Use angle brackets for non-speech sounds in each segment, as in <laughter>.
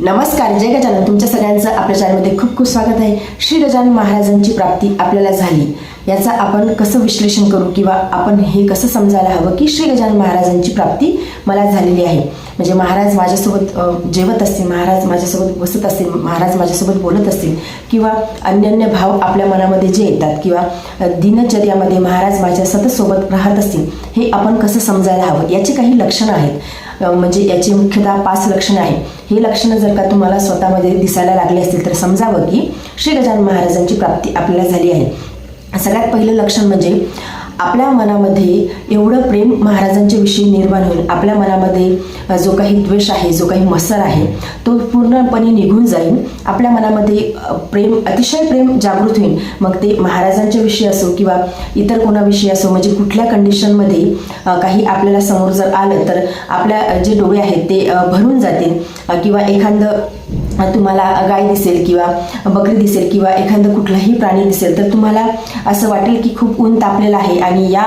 नमस्कार जय गजानन. तुमच्या सगळ्यांचं आपल्या चॅनलमध्ये खूप खूप स्वागत आहे. श्री गजानन महाराजांची प्राप्ती आपल्याला झाली. याचा आपण कसं विश्लेषण करू किंवा आपण हे कसं समजायला हवं की श्री गजानन महाराजांची प्राप्ती मला झालेली आहे? म्हणजे महाराज माझ्यासोबत जेवत असतील महाराज माझ्यासोबत बसत असतील महाराज माझ्यासोबत बोलत असतील किंवा अन्यान्य भाव आपल्या मनामध्ये जे येतात किंवा दिनचर्यामध्ये महाराज माझ्या सतत सोबत राहत असतील हे आपण कसं समजायला हवं? याची काही लक्षणं आहेत. म्हणजे याची मुख्यतः पाच लक्षणं आहेत. ही लक्षणं जर का तुम्हाला स्वतःमध्ये दिसायला लागली असतील तर समजावं की श्री गजानन महाराजांची प्राप्ती आपल्याला झाली आहे. सगळ्यात पहिलं लक्षण म्हणजे आपल्या मनामध्ये एवढं प्रेम महाराजांच्या विषयी निर्माण होईल. आपल्या मनामध्ये जो काही द्वेष आहे जो काही मत्सर आहे तो पूर्णपणे निघून जाईल. आपल्या मनामध्ये प्रेम अतिशय प्रेम जागृत होईल. मग ते महाराजांच्या विषयी असो किंवा इतर कोणाविषयी असो म्हणजे कुठल्या कंडिशनमध्ये काही आपल्याला समोर जर आलं तर आपल्या जे डोळे आहेत ते भरून जातील. किंवा एखादं तुम्हाला गाय दिसेल किंवा बकरी दिसेल किंवा एखादं कुठलाही प्राणी दिसेल तर तुम्हाला असं वाटेल की खूप ऊन तापलेलं आहे आणि या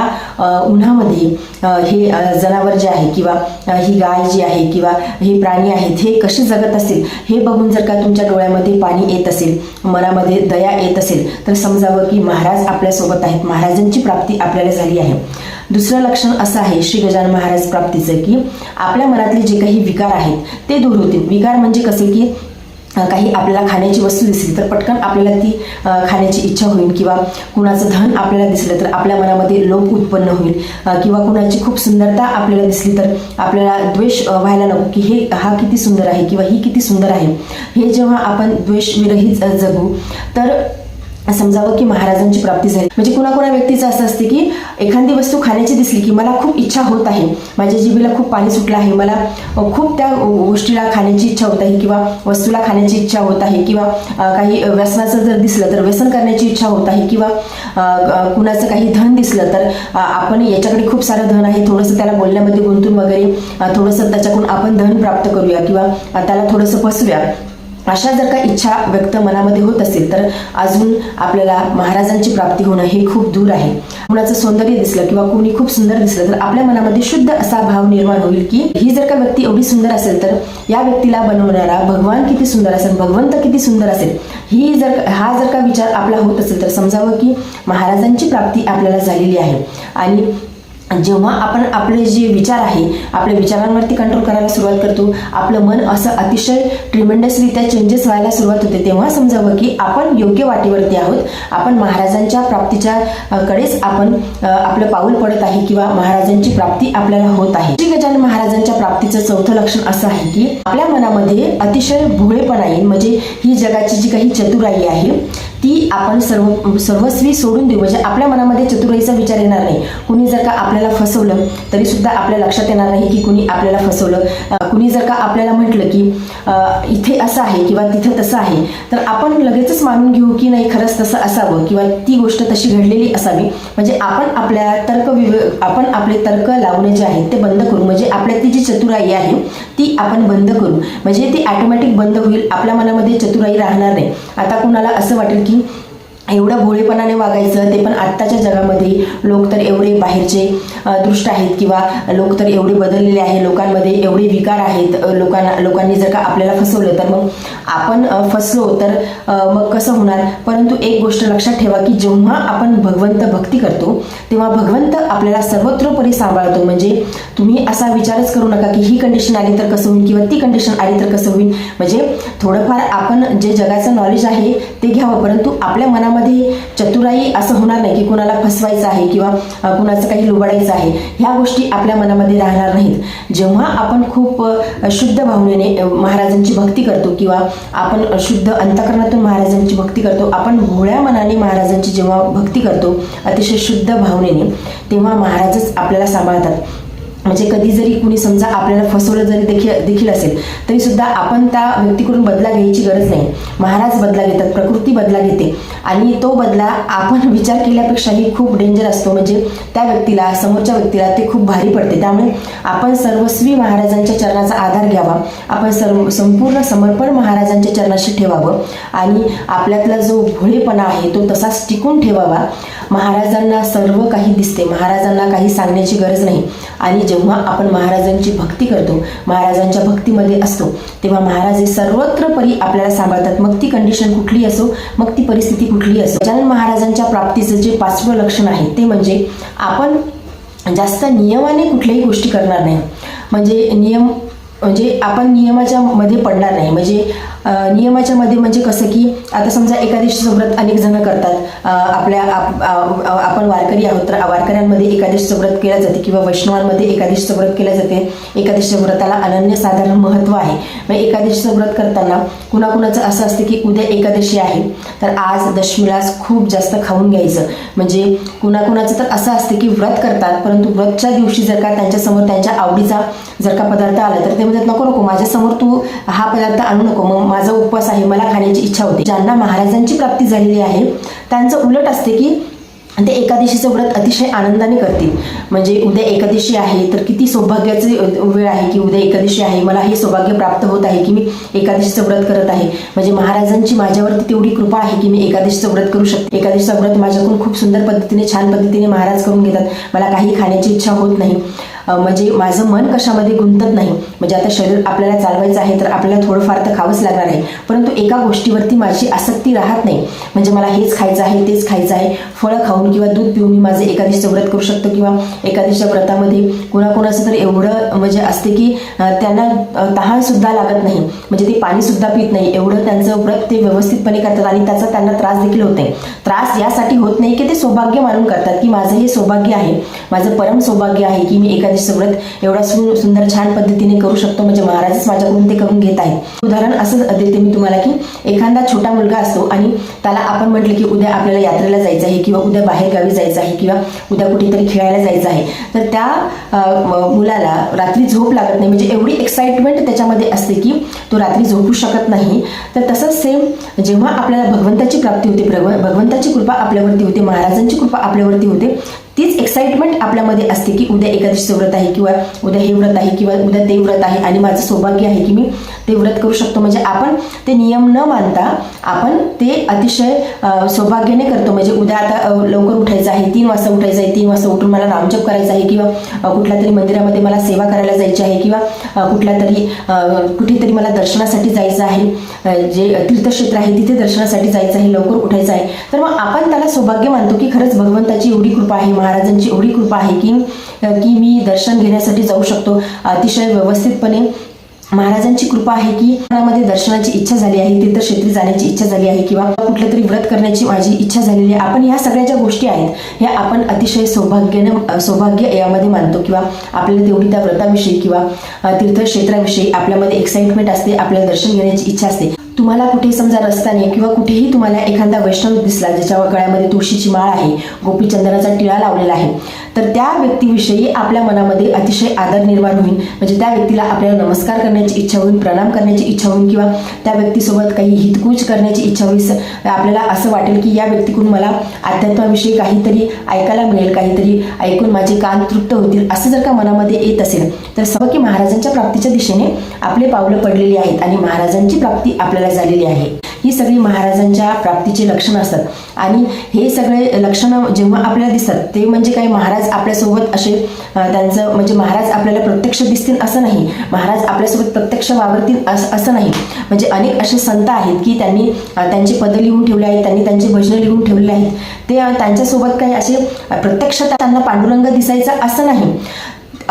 उन्हामध्ये हे जनावर जे आहे किंवा ही गाय जी आहे किंवा हे प्राणी आहेत हे कसे जगत असतील हे बघून जर का तुमच्या डोळ्यामध्ये पाणी येत असेल मनामध्ये दया येत असेल तर समजावं की महाराज आपल्यासोबत आहेत महाराजांची प्राप्ती आपल्याला झाली आहे. दुसरं लक्षण असं आहे श्री गजानन महाराज प्राप्तीचं की आपल्या मनातले जे काही विकार आहेत ते दूर होतील. विकार म्हणजे कसे की काही आपल्याला खाण्याची वस्तू दिसली तर पटकन आपल्याला ती खाण्याची इच्छा होईल किंवा कुणाचं धन आपल्याला दिसलं तर आपल्या मनामध्ये लोभ उत्पन्न होईल. किंवा कुणाची खूप सुंदरता आपल्याला दिसली तर आपल्याला द्वेष व्हायला नको की हे हा किती सुंदर आहे किंवा ही किती सुंदर आहे. हे जेव्हा आपण द्वेष विरहित जगू तर समजावं की महाराजांची प्राप्ती झाली. म्हणजे कुणाकुणा व्यक्तीचं असं असते की एखादी वस्तू खाण्याची दिसली की मला खूप इच्छा होत आहे. माझ्या जीबीला खूप पाणी सुटलं आहे. मला खूप त्या गोष्टीला खाण्याची इच्छा होत आहे किंवा वस्तूला खाण्याची इच्छा होत आहे किंवा काही व्यसनाचं जर दिसलं तर व्यसन करण्याची इच्छा होत आहे किंवा कुणाचं काही धन दिसलं तर आपण याच्याकडे खूप सारं धन आहे. थोडंसं त्याला बोलण्यामध्ये गुंतून वगैरे थोडंसं त्याच्याकडून आपण धन प्राप्त करूया किंवा त्याला थोडंसं फसूया अशा जर का इच्छा व्यक्त मनामध्ये होत असेल तर अजून आपल्याला महाराजांची प्राप्ती होणं हे खूप दूर आहे. कुणाचं सौंदर्य दिसलं किंवा कुणी खूप सुंदर दिसलं तर आपल्या मनामध्ये शुद्ध असा भाव निर्माण होईल की ही जर का व्यक्ती एवढी सुंदर असेल तर या व्यक्तीला बनवणारा भगवान किती सुंदर असेल भगवंत किती सुंदर असेल ही जर हा जर का विचार आपला होत असेल तर समजावं की महाराजांची प्राप्ती आपल्याला झालेली आहे. आणि जेव्हा आपण आपले जे विचार आहे आपल्या विचारांवरती कंट्रोल करायला सुरुवात करतो आपलं मन असं अतिशय ट्रिमेंडसरित्या चेंजेस व्हायला सुरुवात होते तेव्हा समजावं की आपण योग्य वाटेवरती आहोत. आपण महाराजांच्या प्राप्तीच्या कडेच आपण आपलं पाऊल पडत आहे किंवा महाराजांची प्राप्ती आपल्याला होत आहे. श्री गजानन महाराजांच्या प्राप्तीचं चौथं लक्षण असं आहे की आपल्या मनामध्ये अतिशय भोळेपणा येईल म्हणजे ही जगाची जी काही चतुराई आहे ती आपण सर्व सर्वस्वी सोडून देऊ. म्हणजे आपल्या मनामध्ये चतुराईचा विचार येणार नाही. कुणी जर का आपल्याला फसवलं तरी सुद्धा आपल्या लक्षात येणार नाही की कुणी आपल्याला फसवलं. कुणी जर का आपल्याला म्हटलं की इथे असं आहे किंवा तिथे तसं आहे तर आपण लगेचच मानून घेऊ की नाही खरंच तसं असावं किंवा ती गोष्ट तशी घडलेली असावी. म्हणजे आपण आपल्या तर्क विवे आपण आपले तर्क लावणे जे आहेत ते बंद करू. म्हणजे आपल्यातली जी चतुराई आहे ती आपण बंद करू. म्हणजे ती ऑटोमॅटिक बंद होईल आपल्या मनामध्ये चतुराई राहणार नाही. आता कुणाला असं वाटेल की surtout एवढं भोळेपणाने वागायचं ते पण आत्ताच्या जगामध्ये लोक तर एवढे बाहेरचे दृष्ट आहेत किंवा लोक तर एवढे बदललेले आहे लोकांमध्ये एवढे विकार आहेत लोकांना लोकांनी जर का आपल्याला फसवलं तर मग आपण फसलो तर मग कसं होणार? परंतु एक गोष्ट लक्षात ठेवा की जेव्हा आपण भगवंत भक्ती करतो तेव्हा भगवंत आपल्याला सर्वत्रोपरी सांभाळतो. म्हणजे तुम्ही असा विचारच करू नका की ही कंडिशन आली तर कसं होईल किंवा ती कंडिशन आली तर कसं होईल. म्हणजे थोडंफार आपण जे जगाचं नॉलेज आहे ते घ्यावं. परंतु आपल्या मनामध्ये चतुराई असं होणार नाही की कुणाला फसवायचं आहे किंवा कुणाचं काही लुबाडायचं आहे. ह्या गोष्टी आपल्या मनामध्ये राहणार नाहीत. जेव्हा आपण खूप शुद्ध भावनेने महाराजांची भक्ती करतो किंवा आपण शुद्ध अंतकरणातून महाराजांची भक्ती करतो आपण भोळ्या मनाने महाराजांची जेव्हा भक्ती करतो अतिशय शुद्ध भावनेने तेव्हा महाराजच आपल्याला सांभाळतात. म्हणजे कधी जरी कुणी समजा आपल्याला फसवलं जरी देखील देखील असेल तरी सुद्धा आपण त्या व्यक्तीकडून बदला घ्यायची गरज नाही. महाराज बदला घेतात प्रकृती बदला घेते. आणि तो बदला आपण <laughs> विचार केल्यापेक्षाही खूप डेंजर असतो. म्हणजे त्या व्यक्तीला समोरच्या व्यक्तीला ते खूप भारी पडते. त्यामुळे आपण सर्वस्वी महाराजांच्या चरणाचा आधार घ्यावा. आपण सर्व संपूर्ण समर्पण महाराजांच्या चरणाशी ठेवावं. आणि आपल्यातला जो भोळेपणा आहे तो तसाच टिकून ठेवावा. महाराजांना सर्व काही दिसते. महाराजांना काही सांगण्याची गरज नाही. आणि जेव्हा आपण महाराजांची भक्ती करतो महाराजांच्या भक्तीमध्ये असतो तेव्हा महाराज हे सर्वत्र परी आपल्याला सांभाळतात. मग ती कंडिशन कुठली असो मग ती परिस्थिती कुठली असो. गजानन महाराजांच्या प्राप्तीचं जे पाचवं लक्षण आहे ते म्हणजे आपण जास्त नियमाने कुठल्याही गोष्टी करणार नाही. म्हणजे नियम म्हणजे आपण नियमाच्या मध्ये पडणार नाही. म्हणजे नियमाच्या मध्ये म्हणजे कसं की आता समजा एकादशीचं व्रत अनेक जण करतात. आपल्या आप- आपण वारकरी आहोत तर वारकऱ्यांमध्ये एकादशीचं व्रत केलं जाते किंवा वैष्णवांमध्ये एकादशीचं व्रत केलं जाते. एकादशीच्या व्रताला अनन्यसाधारण महत्त्व आहे. मग एकादशीचं व्रत करताना कुणाकुणाचं असं असतं की उद्या एकादशी आहे तर आज दशमीलाच खूप जास्त खाऊन घ्यायचं. म्हणजे कुणाकुणाचं तर असं असतं की व्रत करतात परंतु व्रतच्या दिवशी जर का त्यांच्यासमोर त्यांच्या आवडीचा जर का पदार्थ आला तर ते म्हणतात नको नको माझ्यासमोर तू हा पदार्थ आणू नको मग माझा उपवास आहे मला खाण्याची इच्छा होती. ज्यांना महाराजांची प्राप्ती झालेली आहे त्यांचं उलट असते की ते एकादशीचं व्रत अतिशय आनंदाने करतील. म्हणजे उद्या एकादशी आहे तर किती सौभाग्याची वेळ आहे की उद्या एकादशी आहे मला हे सौभाग्य प्राप्त होत आहे की मी एकादशीचं व्रत करत आहे. म्हणजे महाराजांची माझ्यावरती तेवढी कृपा आहे की मी एकादशीचं व्रत करू शकते. एकादशीचं व्रत माझ्याकडून खूप सुंदर पद्धतीने छान पद्धतीने महाराज करून घेतात. मला काही खाण्याची इच्छा होत नाही. म्हणजे माझं मन कशामध्ये गुंतत नाही. म्हणजे आता शरीर आपल्याला चालवायचं आहे तर आपल्याला थोडंफार तर खावंच लागणार आहे. परंतु एका गोष्टीवरती माझी आसक्ती राहत नाही. म्हणजे मला हेच खायचं आहे तेच खायचं आहे. फळं खाऊन किंवा दूध पिऊन मी माझं एकादशीचं व्रत करू शकतो किंवा एकादशीच्या व्रतामध्ये कोणाकोणाचं तर एवढं म्हणजे असते की त्यांना तहानसुद्धा लागत नाही. म्हणजे ते पाणीसुद्धा पित नाही. एवढं त्यांचं व्रत ते व्यवस्थितपणे करतात आणि त्याचा त्यांना त्रास देखील होत नाही. त्रास यासाठी होत नाही की ते सौभाग्य मानून करतात की माझं हे सौभाग्य आहे. माझं परम सौभाग्य आहे की मी एकादशी व्रत एवढा सु सुंदर छान पद्धतीने करू शकतो. म्हणजे महाराजच माझ्याकडून ते करून घेत आहेत. उदाहरण असंच देते मी तुम्हाला की एखादा छोटा मुलगा असतो आणि त्याला आपण म्हटलं की उद्या आपल्याला यात्रेला जायचं आहे किंवा उद्या बाहेर गावी जायचं आहे किंवा उद्या कुठेतरी खेळायला जायचं आहे तर त्या मुलाला रात्री झोप लागत नाही. म्हणजे एवढी एक्साइटमेंट त्याच्यामध्ये असते की तो रात्री झोपू शकत नाही. तर तसंच सेम जेव्हा आपल्याला भगवंताची प्राप्ती होते भगवंताची कृपा आपल्यावरती होते महाराजांची कृपा आपल्यावरती होते तीच एक्साइटमेंट आपल्यामध्ये असते की उद्या एकादशीचं व्रत आहे किंवा उद्या हे व्रत आहे किंवा उद्या ते व्रत आहे आणि माझं सौभाग्य आहे की मी ते व्रत करू शकतो. म्हणजे आपण ते नियम न मानता आपण ते अतिशय सौभाग्याने करतो. म्हणजे उद्या आता लवकर उठायचं आहे तीन वाजता उठायचं आहे तीन वाजता उठून मला नामजप करायचा आहे किंवा कुठल्या तरी मंदिरामध्ये मला सेवा करायला जायची आहे किंवा कुठल्या तरी कुठेतरी मला दर्शनासाठी जायचं आहे जे तीर्थक्षेत्र आहे तिथे दर्शनासाठी जायचं आहे लवकर उठायचं आहे. तर मग आपण त्याला सौभाग्य मानतो की खरंच भगवंताची एवढी कृपा आहे महाराजांची एवढी कृपा आहे की की मी दर्शन घेण्यासाठी जाऊ शकतो. अतिशय व्यवस्थितपणे महाराजांची कृपा आहे की मनामध्ये दर्शनाची इच्छा झाली आहे तीर्थक्षेत्री जाण्याची इच्छा झाली आहे किंवा कुठल्या तरी व्रत करण्याची माझी इच्छा झालेली आहे. आपण ह्या सगळ्या ज्या गोष्टी आहेत ह्या आपण अतिशय सौभाग्याने सौभाग्य यामध्ये मानतो किंवा आपल्याला तेवढी त्या व्रताविषयी किंवा तीर्थक्षेत्राविषयी आपल्यामध्ये एक्साइटमेंट असते आपल्याला दर्शन घेण्याची इच्छा असते. तुम्हाला कुठे समजा रस्त्याने किंवा कुठेही तुम्हाला एखादा वैष्णव दिसला ज्याच्या गळ्यामध्ये तुळशीची माळ आहे गोपीचंदनाचा टिळा लावलेला आहे तर त्या व्यक्तीविषयी आपल्या मनामध्ये अतिशय आदर निर्माण होईल. म्हणजे त्या व्यक्तीला आपल्याला नमस्कार करण्याची इच्छा होईल प्रणाम करण्याची इच्छा होईल किंवा त्या व्यक्तीसोबत काही हितकूज करण्याची इच्छा होईल. आपल्याला असं वाटेल की या व्यक्तीकडून मला अध्यात्माविषयी काहीतरी ऐकायला मिळेल काहीतरी ऐकून माझे कान तृप्त होतील असं जर का मनामध्ये येत असेल तर सबकी महाराजांच्या प्राप्तीच्या दिशेने आपले पावलं पडलेली आहेत आणि महाराजांची प्राप्ती आपल्याला झालेली आहे. ही सगळी महाराजांच्या प्राप्तीची लक्षणं असतात. आणि हे सगळे लक्षणं जेव्हा आपल्याला दिसतात ते म्हणजे काही महाराज आपल्यासोबत असे त्यांचं म्हणजे महाराज आपल्याला प्रत्यक्ष दिसतील असं नाही. महाराज आपल्यासोबत प्रत्यक्ष वावरतील असं असं नाही. म्हणजे अनेक असे संत आहेत की त्यांनी त्यांची त्यांचे लिहून ठेवले आहेत त्यांनी त्यांची भजनं लिहून ठेवले आहेत. ते त्यांच्यासोबत काही असे प्रत्यक्ष त्यांना पांडुरंग दिसायचा असं नाही.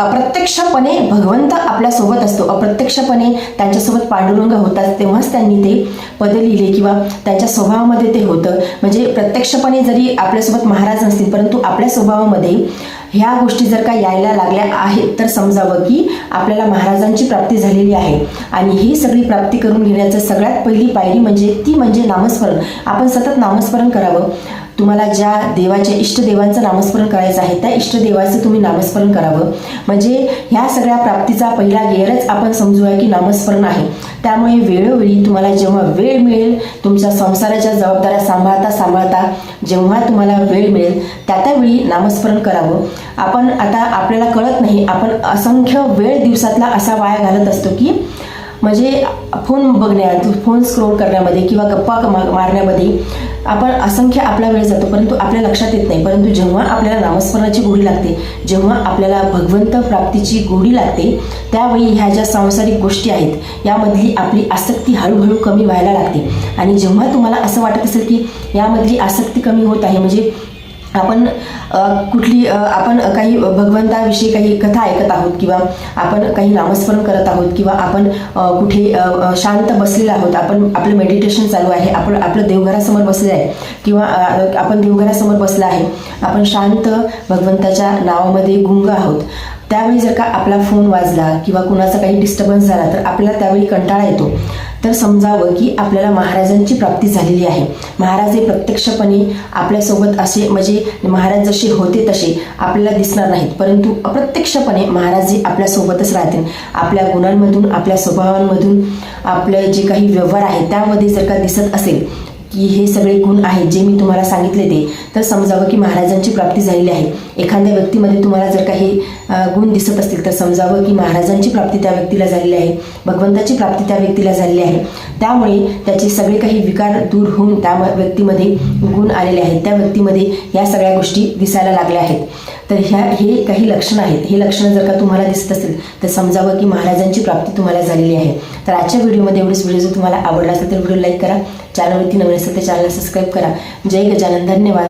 अप्रत्यक्षपणे भगवंत आपल्यासोबत असतो. अप्रत्यक्षपणे त्यांच्यासोबत पांडुरंग होतात तेव्हाच त्यांनी ते पद लिहिले किंवा त्यांच्या स्वभावामध्ये ते होतं. म्हणजे प्रत्यक्षपणे जरी आपल्यासोबत महाराज नसतील परंतु आपल्या स्वभावामध्ये ह्या गोष्टी जर का यायला लागल्या आहेत तर समजावं की आपल्याला महाराजांची प्राप्ती झालेली आहे. आणि ही सगळी प्राप्ती करून घेण्याचं सगळ्यात पहिली पायरी म्हणजे ती म्हणजे नामस्मरण. आपण सतत नामस्मरण करावं. तुम्हाला ज्या देवाच्या इष्टदेवांचं नामस्मरण करायचं आहे त्या इष्टदेवाचं तुम्ही नामस्मरण करावं. म्हणजे ह्या सगळ्या प्राप्तीचा पहिला गेअरच आपण समजूया की नामस्मरण आहे. त्यामुळे वेळोवेळी तुम्हाला जेव्हा वेळ मिळेल तुमच्या संसाराच्या जबाबदाऱ्या सांभाळता सांभाळता जेव्हा तुम्हाला वेळ मिळेल त्या त्यावेळी नामस्मरण करावं. आपण आता आपल्याला कळत नाही आपण असंख्य वेळ दिवसातला असा वाया घालत असतो की म्हणजे फोन बघण्यात फोन स्क्रोल करण्यामध्ये किंवा गप्पा मारण्यामध्ये आपण असंख्य आपला वेळ जातो परंतु आपल्या लक्षात येत नाही. परंतु जेव्हा आपल्याला नामस्मरणाची गोडी लागते जेव्हा आपल्याला भगवंत प्राप्तीची गोडी लागते त्यावेळी ह्या ज्या सांसारिक गोष्टी आहेत यामधली आपली आसक्ती हळूहळू कमी व्हायला लागते. आणि जेव्हा तुम्हाला असं वाटत असेल की यामधली आसक्ती कमी होत आहे म्हणजे आपण कुठली आपण काही भगवंताविषयी काही कथा ऐकत आहोत किंवा आपण काही नामस्मरण करत आहोत किंवा आपण कुठे शांत बसलेलं आहोत आपण आपलं मेडिटेशन चालू आहे आपण आपलं देवघरासमोर बसले आहे किंवा आपण देवघरासमोर बसला आहे आपण शांत भगवंताच्या नावामध्ये गुंग आहोत. त्यावेळी जर का आपला फोन वाजला किंवा कुणाचा काही डिस्टर्बन्स झाला तर आपल्याला त्यावेळी कंटाळा येतो. तर समजावं की आपल्याला महाराजांची प्राप्ती झालेली आहे. महाराज हे प्रत्यक्षपणे आपल्यासोबत असे म्हणजे महाराज जसे होते तसे आपल्याला दिसणार नाहीत. परंतु अप्रत्यक्षपणे महाराज हे आपल्यासोबतच राहतील. आपल्या गुणांमधून आपल्या स्वभावांमधून आपले जे काही व्यवहार आहेत त्यामध्ये जर का दिसत असेल की हे सगळे गुण आहेत जे मी तुम्हाला सांगितले ते तर समजावं की महाराजांची प्राप्ती झालेली आहे. एखाद्या व्यक्तीमध्ये तुम्हाला जर काही गुण दिसत असतील तर समजावं की महाराजांची प्राप्ती त्या व्यक्तीला झालेली आहे भगवंताची प्राप्ती त्या व्यक्तीला झालेली आहे. त्यामुळे त्याचे सगळे काही विकार दूर होऊन त्या व्यक्तीमध्ये गुण आलेले आहेत. त्या व्यक्तीमध्ये या सगळ्या गोष्टी दिसायला लागल्या आहेत. तर ह्या हे काही लक्षणं आहेत. हे लक्षणं जर का तुम्हाला दिसत असेल तर समजावं की महाराजांची प्राप्ती तुम्हाला झालेली आहे. तर आजच्या व्हिडिओमध्ये एवढेच व्हिडिओ जर तुम्हाला आवडला असेल तर व्हिडिओ लाईक करा. चॅनलवरती नवीन असेल तर चॅनलला सबस्क्राईब करा. जय गजानन. धन्यवाद.